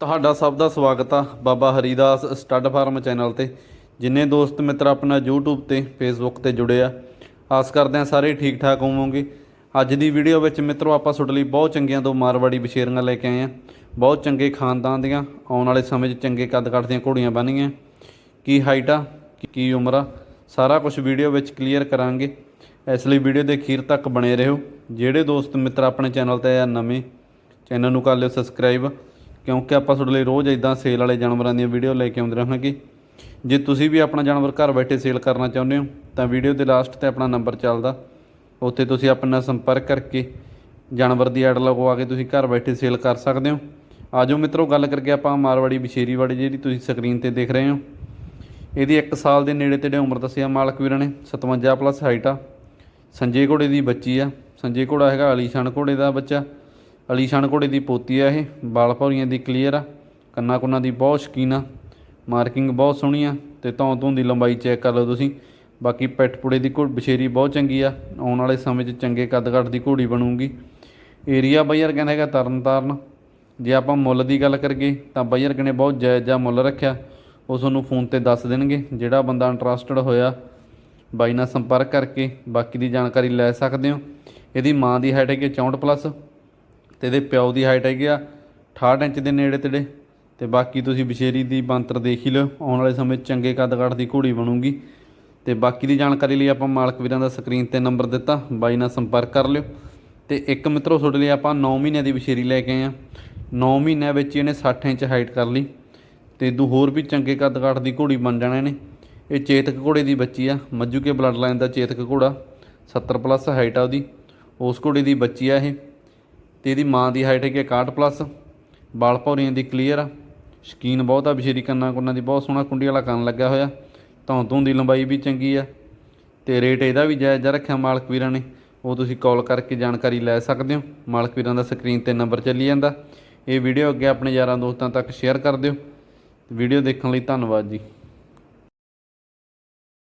ਤੁਹਾਡਾ ਸਭ ਦਾ ਸਵਾਗਤ ਆ Baba Haridas stud farm channel ਤੇ, ਜਿੰਨੇ ਦੋਸਤ ਮਿੱਤਰ ਆਪਣਾ YouTube ਤੇ, Facebook ਤੇ ਜੁੜੇ ਆ। ਆਸ ਕਰਦੇ ਆ ਸਾਰੇ ਠੀਕ ਠਾਕ ਹੋਵੋਗੇ। ਅੱਜ ਦੀ ਵੀਡੀਓ ਵਿੱਚ ਮਿੱਤਰੋ, ਆਪਾਂ ਤੁਹਾਡੇ ਲਈ ਬਹੁਤ ਚੰਗੀਆਂ ਦੋ ਮਾਰਵਾੜੀ ਬਸ਼ੇਰੀਆਂ ਲੈ ਕੇ ਆਏ ਆ। ਬਹੁਤ ਚੰਗੇ ਖਾਨਦਾਨ ਦੀਆਂ, ਆਉਣ ਵਾਲੇ ਸਮੇਂ 'ਚ ਚੰਗੇ ਕੱਦ ਕੱਟ ਦੀਆਂ ਘੋੜੀਆਂ ਬਣੀਆਂ ਕੀ ਹਾਈਟ ਆ, ਕੀ- ਉਮਰ ਆ, ਸਾਰਾ ਕੁਝ ਵੀਡੀਓ ਵਿੱਚ ਕਲੀਅਰ ਕਰਾਂਗੇ। ਇਸ ਲਈ ਵੀਡੀਓ ਦੇ ਅਖੀਰ ਤੱਕ ਬਣੇ ਰਹੋ। ਜਿਹੜੇ ਦੋਸਤ ਮਿੱਤਰ ਆਪਣੇ ਚੈਨਲ ਤੇ ਆ ਨਵੇਂ, ਚੈਨਲ ਨੂੰ ਕਰ ਲਿਓ ਸਬਸਕ੍ਰਾਈਬ ਕਿਉਂਕਿ ਆਪਾਂ ਤੁਹਾਡੇ ਲਈ ਰੋਜ਼ ਇਦਾਂ ਸੇਲ ਵਾਲੇ ਜਾਨਵਰਾਂ ਦੀਆਂ ਵੀਡੀਓ ਲੈ ਕੇ ਆਉਂਦੇ ਰਹਾਂਗੇ ਜੇ ਤੁਸੀਂ ਵੀ ਆਪਣਾ ਜਾਨਵਰ ਘਰ ਬੈਠੇ ਸੇਲ ਕਰਨਾ ਚਾਹੁੰਦੇ ਹੋ, ਤਾਂ ਵੀਡੀਓ ਦੇ ਲਾਸਟ ਤੇ ਆਪਣਾ ਨੰਬਰ ਚੱਲਦਾ। ਉੱਥੇ ਤੁਸੀਂ ਆਪਣੇ ਨਾਲ ਸੰਪਰਕ ਕਰਕੇ ਜਾਨਵਰ ਦੀ ਐਡ ਲਗਵਾ ਕੇ ਤੁਸੀਂ ਘਰ ਬੈਠੇ ਸੇਲ ਕਰ ਸਕਦੇ ਹੋ। ਆਜੋ ਮਿੱਤਰੋ, ਗੱਲ ਕਰਕੇ ਆਪਾਂ ਮਾਰਵਾੜੀ ਬਸ਼ੇਰੀ ਜਿਹੜੀ ਤੁਸੀਂ ਸਕਰੀਨ ਤੇ ਦੇਖ ਰਹੇ ਹੋ। ਇਹਦੀ 1 ਸਾਲ ਦੇ ਨੇੜੇ ਤੇੜੇ ਉਮਰ ਦੱਸਿਆ ਮਾਲਕ ਵੀਰਾਂ ਨੇ 57 ਪਲੱਸ ਹਾਈਟ ਆ। ਸੰਜੇ ਘੋੜੇ ਦੀ ਬੱਚੀ ਆ। ਸੰਜੇ ਘੋੜਾ ਹੈਗਾ ਅਲੀਸ਼ਾਨ ਘੋੜੇ ਦਾ ਬੱਚਾ। ਅਲੀਸ਼ਾਨ ਘੋੜੇ ਦੀ ਪੋਤੀ ਆ ਇਹ ਬਾਲ ਭੌਰੀਆਂ ਦੀ ਕਲੀਅਰ ਆ, ਕੰਨਾ ਕੁੰਨਾ ਦੀ ਬਹੁਤ ਸ਼ਕੀਨ ਆ ਮਾਰਕਿੰਗ ਬਹੁਤ ਸੋਹਣੀ ਆ, ਤੇ ਧੌਂ ਧੂੰ ਦੀ ਲੰਬਾਈ ਚੈੱਕ ਕਰ ਲਓ ਤੁਸੀਂ। ਬਾਕੀ ਪੈਟ ਪੁੜੇ ਦੀ ਘੋੜ ਬਸ਼ੇਰੀ ਬਹੁਤ ਚੰਗੀ ਆ, ਆਉਣ ਵਾਲੇ ਸਮੇਂ 'ਚ ਚੰਗੇ ਕੱਦ ਕੱਟ ਦੀ ਘੋੜੀ ਬਣੂਗੀ। ਏਰੀਆ ਬਈ ਕਹਿੰਦਾ ਹੈਗਾ ਤਰਨ ਤਾਰਨ ਜੇ ਆਪਾਂ ਮੁੱਲ ਦੀ ਗੱਲ ਕਰੀਏ, ਤਾਂ ਬਈ ਯਾਰ ਨੇ ਬਹੁਤ ਜਾਇਜ਼ ਜਿਹਾ ਮੁੱਲ ਰੱਖਿਆ। ਉਹ ਤੁਹਾਨੂੰ ਫੋਨ ਤੇ ਦੱਸ ਦੇਣਗੇ, ਜਿਹੜਾ ਬੰਦਾ ਇੰਟਰਸਟਡ ਹੋਇਆ, ਬਾਈ ਨਾਲ ਸੰਪਰਕ ਕਰਕੇ ਬਾਕੀ ਦੀ ਜਾਣਕਾਰੀ ਲੈ ਸਕਦੇ ਹੋ। ਇਹਦੀ ਮਾਂ ਦੀ ਹਾਈਟ ਹੈਗੀ 64 ਪਲੱਸ ਤੇ ਇਹਦੇ ਪਿਓ ਦੀ ਹਾਈਟ ਹੈਗੀ ਆ 68 ਇੰਚ ਦੇ ਨੇੜੇ ਤੇੜੇ। ਤੇ ਬਾਕੀ ਤੁਸੀਂ ਬਸ਼ੇਰੀ ਦੀ ਬੰਤਰ ਦੇਖ ਹੀ ਲਓ, ਆਉਣ ਵਾਲੇ ਸਮੇਂ ਚੰਗੇ ਕੱਦ ਕੱਟ ਦੀ ਘੋੜੀ ਬਣੂਗੀ। ਤੇ ਬਾਕੀ ਦੀ ਜਾਣਕਾਰੀ ਲਈ ਆਪਾਂ ਮਾਲਕ ਵੀਰਾਂ ਦਾ ਸਕਰੀਨ ਤੇ ਨੰਬਰ ਦਿੱਤਾ, ਬਾਈ ਨਾਲ ਸੰਪਰਕ ਕਰ ਲਿਓ। ਤੇ ਇੱਕ ਮਿੱਤਰੋ, ਤੁਹਾਡੇ ਲਈ ਆਪਾਂ 9 ਮਹੀਨਿਆਂ ਦੀ ਬਸ਼ੇਰੀ ਲੈ ਕੇ ਆਏ ਆ 9 ਮਹੀਨਿਆਂ ਵਿੱਚ ਇਹਨੇ 60 ਇੰਚ ਹਾਈਟ ਕਰ ਲਈ। ਤੇ ਇਦੋਂ ਹੋਰ ਵੀ ਚੰਗੇ ਕੱਦ ਕੱਟ ਦੀ ਘੋੜੀ ਬਣ ਜਾਣਾ ਇਹਨੇ। ਇਹ ਚੇਤਕ ਘੋੜੇ ਦੀ ਬੱਚੀ ਆ ਮੱਜੂ ਕੇ ਬਲੱਡ ਲਾਈਨ ਦਾ ਚੇਤਕ ਘੋੜਾ 70 ਪਲੱਸ ਹਾਈਟ ਆ ਉਹਦੀ। ਉਸ ਘੋੜੇ ਦੀ ਬੱਚੀ ਆ ਇਹ। ਤੇ ਇਹਦੀ ਮਾਂ ਦੀ ਹਾਈਟ ਹੈਗੀ 61 ਪਲੱਸ ਬਾਲ ਭੌਰੀਆਂ ਦੀ ਕਲੀਅਰ ਆ, ਸ਼ਕੀਨ ਬਹੁਤ ਆ ਬਸ਼ੇਰੀ ਕੰਨਾਂ ਕੁੰਨਾਂ ਦੀ, ਬਹੁਤ ਸੋਹਣਾ ਕੁੰਡੀ ਵਾਲਾ ਕੰਨ ਲੱਗਿਆ ਹੋਇਆ ਧੌਂ ਧੂੰ ਦੀ ਲੰਬਾਈ ਵੀ ਚੰਗੀ ਆ, ਤੇ ਰੇਟ ਇਹਦਾ ਵੀ ਜਾਇਜ਼ ਰੱਖਿਆ ਮਾਲਕ ਵੀਰਾਂ ਨੇ, ਉਹ ਤੁਸੀਂ ਕਾਲ ਕਰਕੇ ਜਾਣਕਾਰੀ ਲੈ ਸਕਦੇ ਹੋ, ਮਾਲਕ ਵੀਰਾਂ ਦਾ ਸਕਰੀਨ ਤੇ ਨੰਬਰ ਚੱਲੀ ਜਾਂਦਾ, ਇਹ ਵੀਡੀਓ ਅੱਗੇ ਆਪਣੇ ਯਾਰਾਂ ਦੋਸਤਾਂ ਤੱਕ ਸ਼ੇਅਰ ਕਰ ਦਿਓ ਵੀਡੀਓ ਦੇਖਣ ਲਈ ਧੰਨਵਾਦ ਜੀ।